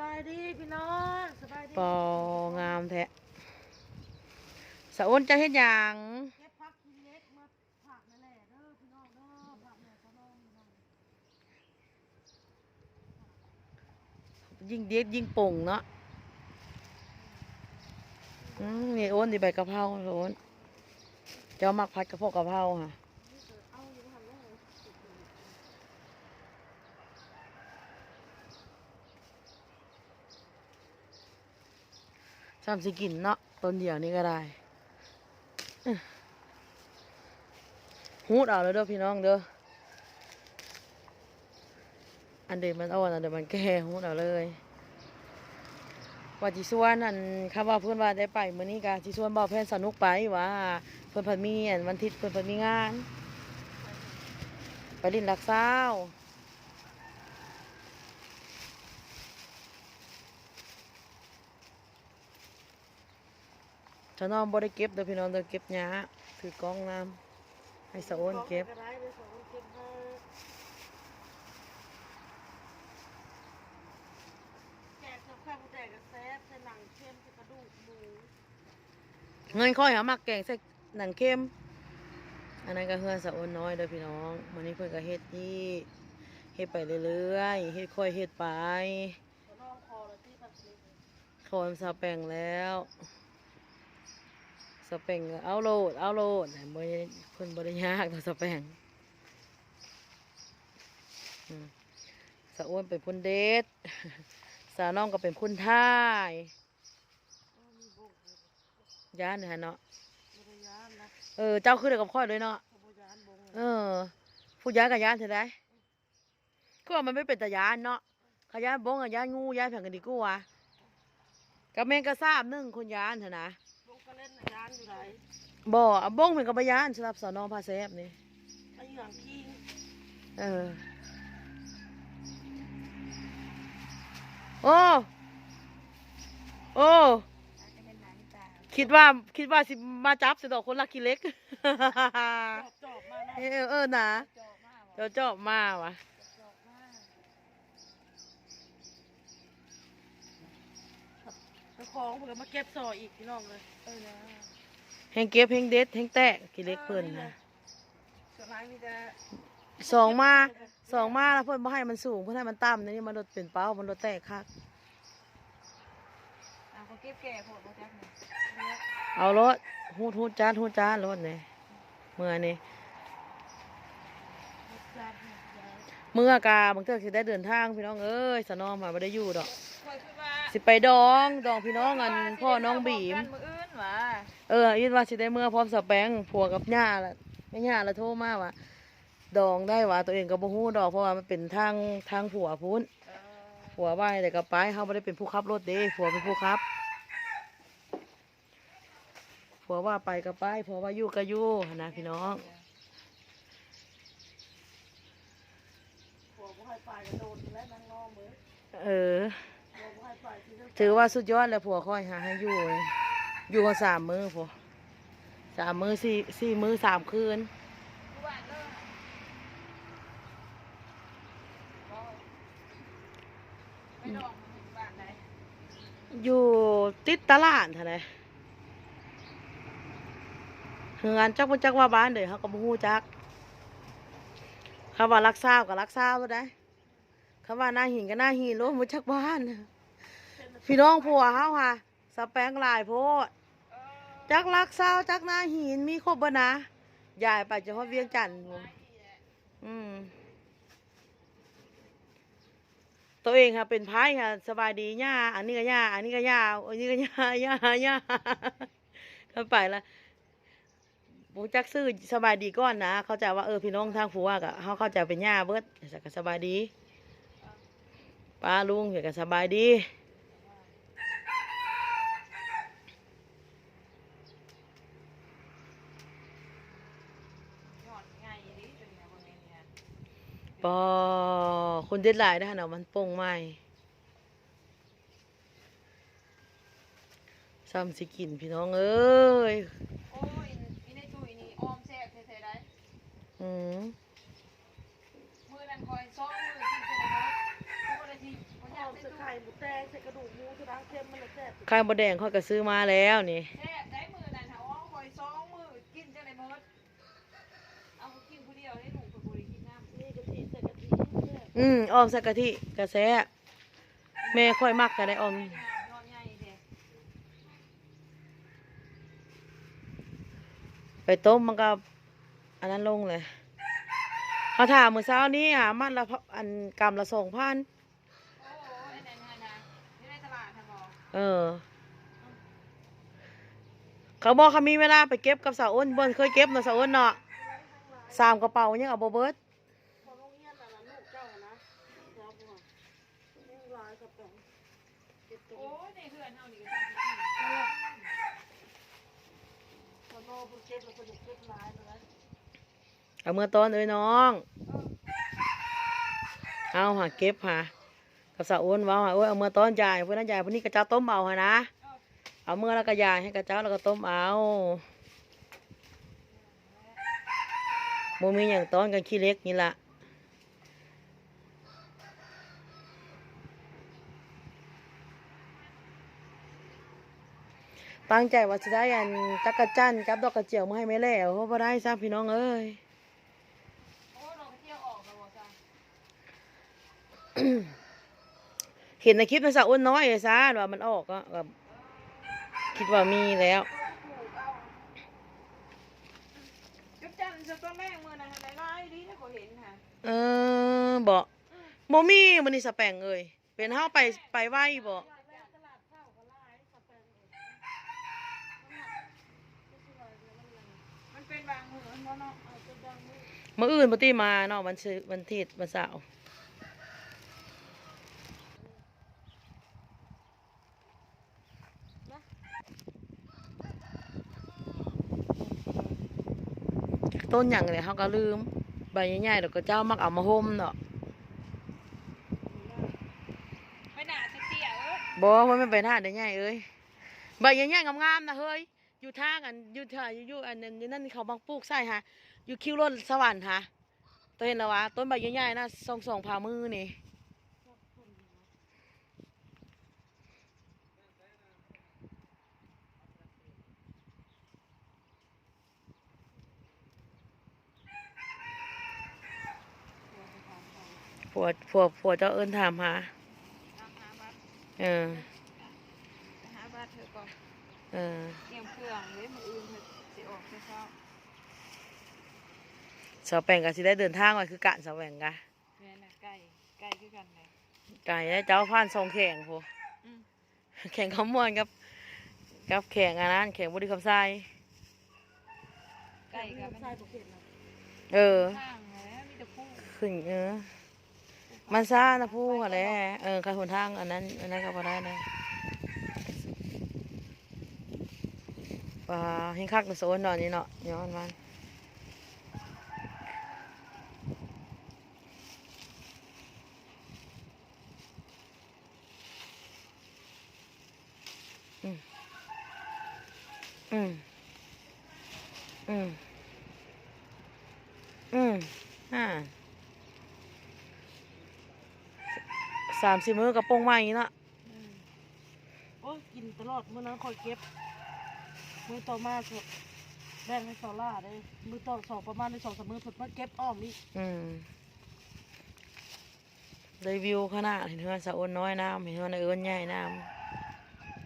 บายดีพี่น้องสบายดีปองามแท้สะอ้นจะเฮ็ดหยังเก็บพักกินเล็กมาผักนั่นแหละเด้อพี่น้องเด้อผักแม่ขนมพี่น้องยิ่งเด็ดยิ่งป่งเนาะอืมนี่โอ้นนี่ใบกะเพราโอ้นเจ้ามักผัดกะเพราะกะเพราค่ะ นี่เกิดเอาอยู่หันเลย ซ้ำสิกินเนาะต้นเดียวนี่ก็ได้หูดเอาเลยเด้อพี่น้องเด้ออันเดียวมันอ่อนอันเดียวมันแก่หูดเอาเลยว่าจิส่วนอันคำว่าเพื่อนว่าได้ไปมื้อนี้กะจิส่วนบ่าวแพนสนุกไปว่าเพิ่อนเพิ่นมีอันวันทิตย์เพิ่อนเพิ่นมีงาน ไปลินลักซา วชาวน้องบ่ได้เก็บเด้อพี่น้องเด้อเก็บหญ้าถือกล้องน้ำให้สะโอนเก็บกระไรเลยสองเก็บให้แกะกับข้าวแกะกับแซ่บใส่หนังเค็มใส่กระดูกหมูเงินค่อยหามักแกงใส่หนังเค็มอันนั้นก็เฮือนสะโอนน้อยเด้อพี่น้องมื้อนี้เพิ่นก็เฮ็ดนี่เฮ็ดไปเรื่อยๆเฮ็ดค่อยเฮ็ดไปขนมคอแล้วที่ผัดเล็กโคนสแปงแล้วส แปงก็เอาโหลดเอาโหลดแต่บ่ได้เพิ่นบ่ได้ยากตัวสแปงอืมสะอ้วนเป็นพุ่นเด็ดสาวน้องก็เป็นพุ่นท่ายเออมีบุกเลยย่านเนี่ยฮะเนาะบริยานนะเออเจ้าคือเด็กกับข้อยเลยเนาะเขาบริยานบงเออผู้ย้านกับย้านเท่าไดก็ว่ามันไม่เป็นตาย้านเนาะขย้านบงกับย้านงูย้านแผงกันดีกูวะกับแมงกระซาบหนึ่งคนย้านเถอะนะบงก็เล่น ยานอยู่ไหนบ่อะบงเป็นกับย้านสำหรับสอนองพาเซฟนี่ไอ้อย่างขี้เออ โอ้ โอ้ คิดว่า คิดว่าสิมาจับสิดอกคนลักขี้เล็กจอบจอบมานะเออเออนะจอบมาเดี๋ยวจอบมาวะ จอบมาเจ้าของเพิ่งมาเก็บซออีกพี่น้องเลยเออนะแหงเก็บแหงเด็ดแหงแตะขี้เล็กเพิ่นนะส่วนมากมีแต่สองมาสองมาแล้วเพิ่นบ่ให้มันสูงเพิ่นให้มันต่ำนี่มันลดเป็นเป้ามันลดแตกคักอะเขาเก็บแก่โผล่มาจากไหนเนี่ยเอารถฮูดฮูดจานฮูดจานรถนี่เมื่อนี่ จานเนี่ยจาน เมื่อกาบางเทื่อสิได้เดินทางพี่น้องเอ้ยสนอมมาบ่ได้อยู่ดอก สิไปดองดองพี่น้องกันพ่อน้องบีมกันมืออื่นหวะเออยินว่าสิได้เมื่อพร้อมสแปงผัวกับย่าละแม่ย่าละโทรมากว่าดองได้ว่าตัวเองก็บ่ฮู้ดอกเพราะว่ามันเป็นทางทางผัวพุ้นผัวไว้แต่ก็ไปเขาไม่ได้เป็นผู้ขับรถเด้ผัวเป็นผู้ขับผัวว่าไปก็ไปผัวว่าอยู่ก็อยู่นะพี่น้อง บอกว่าให้ไปกระโดดและนางนอมเลยเออ บอกว่าให้ไปที่นั่นถือว่าสุดยอดแล้วผัวค่อยหาให้อยู่เลยอยู่กันสามมือผัวสามมือสี่สี่มือสามคืนหวานเลยไปดอกมันบ้านไหนอยู่ติดตลาดเท่าไหร่เฮือนจักบ่จักว่าบ้านเด้อเขาก็บ่ฮู้จักคำว่ารักษาก็รักษาบ่ได้ คำว่าหน้าหินก็หน้าหินโลบ่จักบ้านพี่น้องผัวเฮาค่ะสแปงหลายโพดจักรักเศร้าจักหน้าหินมีครบบ่นะยายไปจะฮอดเวียงจันทน์อืมตัวเองค่ะเป็นพายค่ะ สบายดีย่าอันนี้ก็ย่าอันนี้ก็ย่าอันนี้ก็ย่าย่าย่าเข้าไปละบูจักซื้อสบายดีก่อนนะ เข้าใจว่าเออพี่น้องทางผัวกะเขาเข้าใจเป็นย่าเบิดแต่ก็สบายดี ป้าลุงเห็นก็สบายดีหยอดไงดิเป็นไงบนนี้เนี่ยปอคนเด็ดหลายนะฮะเนาะมันโป่งใหม่ซ้ำสิกินพี่น้องเอ้ย โอ้ยอีในตุ้ยนี่ออมแซ่บเท่ๆได้อืม หมูแดงใส่กระดูกหมูสุราเค็มมันเลแซ่บไข่มดแดงค่อยก็ซื้อมาแล้วนี่อืมออมสักกะทิกะทิแซ่บมออแม่ค่อยมักก็ได้ออมไปต้มมันก็อันนั้นลงเลยเขาถามเมื่อเช้านี้อะมัดละพอันกรัมละสองพัน เออ เขาบอกเขามีเวลาไปเก็บกับสาวอ้นเบิ้นเคยเก็บเนาะสาวอ้นเนาะสามกระเป๋ายังเอาบ่เบิดพอโรงเรียนน่ะนะลูกเจ้าอะนะเจ้าบัวนี่ลายเก็บตัวโอ้ยในเอาโน่เพิ่นเก็บแล้วเพิ่นจะบลายเอาเมื่อตอนเอ้ยน้อง เอาหาเก็บหา กับสาวอ้นเว่าหาโอ้ยเอาเมื่อตอนจ่ายเพื่อนนั้นจ่ายเพื่อนนี้กระเจ้าต้มเอาหานะ เอาเมื่อแล้วก็ยายให้กระเจ้าแล้วก็ต้มเอาโมมีอย่างตอนกันขี้เล็กนี่ละตั้งใจว่าจะได้อันจักระจันกับดอกกระเจียวมาให้แม่แล้วเพราะว่าได้ซะพี่น้องเอ้ยโอ้ยเราก็เที่ยวออกแล้วบ่จ้ะ เห็นในคลิปมันสะอ้วนน้อยเลยซะว่ามันออกก็แบบคิดว่ามีแล้วจุ๊บจันทร์จะต้นแรกมื้อนั้นหั่นหลายๆดีนะบ่เห็นค่ะเออบอกโมมี่มันนี่สแปงเอ้ยเป็นเฮาไปไปไหวบ่ตลาดข้าวก็ลายกับแป้งเออมันเป็นบางมื้อมันบ่เนาะเอาจะดังมือมื่ออื่นปติมาเนาะวันซื้อวันที่วันเสาร์ ต้นอย่างเลยเขาก็ลืม ใบใหญ่ๆเดี๋ยวก็เจ้ามักเอามาห่มเนาะไม่น่าสิเตี้ยเอ้ยบอกว่าไม่ไปหน้าเดี๋ยวใหญ่เอ้ยใบใหญ่ๆงามๆนะเฮ้ยอยู่ทางอันอยู่ท่าอยู่อยู่อันนั้นอยู่นั่นเขาบางปลูกใส่ฮะอยู่คิวรถสวรรค์ฮะตัวเห็นแล้ววะต้นใบใหญ่ๆนะสองสองผ่ามือนี่ ผั วผัวผัวเจ้าเอิญถามหาตามหาบัตรเออหาบัตรเธอก่อนเออเตรียมเครื่องไว้มื้ออื่นเธอสิออกเช้าสาวแป่งก็สิได้เดินทางไว้คือกะสาวแป่งกะๆแม่น่ะไก่ไก่คือกันเลยไก่ได้เจ้าผ่านทรงแข่งโหอืมแข่งขมวนกับ กับแข่งอันนั้นแข่งบุรีคำไซไก่กับมันใส่ปกตินะเออข้างแล้วมีแต่ผู้ขึ้นเออ มันซ่านะผู้ค่ะแหละเออใครหนทางอันนั้นอันนั้นก็พอได้นะปลาเฮงคักในโซนนอนนี่เนาะย้อนมันอืมอืมอืมอืมอ่า สามสิบมือกระโปรงใหม่เนาะอืมโอ้ยกินตลอดมื้อนั้นคอยเก็บ มื้อต่อมาสดแบ่งให้ซอล่าได้มื้อต่อสองประมาณในสองสามมื้อสดมาเก็บอ้อมนี่อืมได้วิวขนาดเห็นว่าสะอ้นน้อยน้ำเห็นว่าในเอิ้นใหญ่น้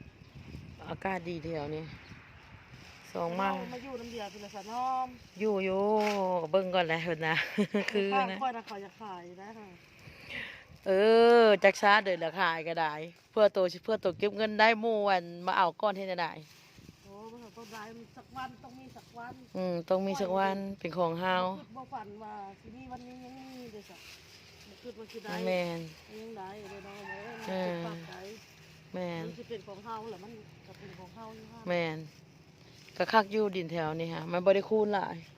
ำอากาศดีเที่ยวนี้สองมามาอยู่น้ำเดียวเป็นละสะน้อมอยู่อยู่เบิ่งก่อนแหล้วนะคือข้างนะค่อยนะขอยจะขายนะค่ะ เออจักซาเดินราคายก็ได้ เพื่อตัวเพื่อตัวเก็บเงินได้หมู่วันมาเอาก้อนที่จะได้โอ้มันต้องได้สักวันต้องมีสักวันอืมต้องมีสักวันเป็นของเฮาคิดบ่ฝันว่าสิมีวันนี้ยังมีเลยสักคิดว่าสิได้แม่นยังได้เลยเนาะเอเอ้ยอมันเป็นปากใจแม่นมันสิเป็นของเฮาแหละมันก็เป็นของเฮาอยู่ฮะแม่นก็คักอยู่ดินแถวนี้ฮะมันบ่ได้คูณหลายเ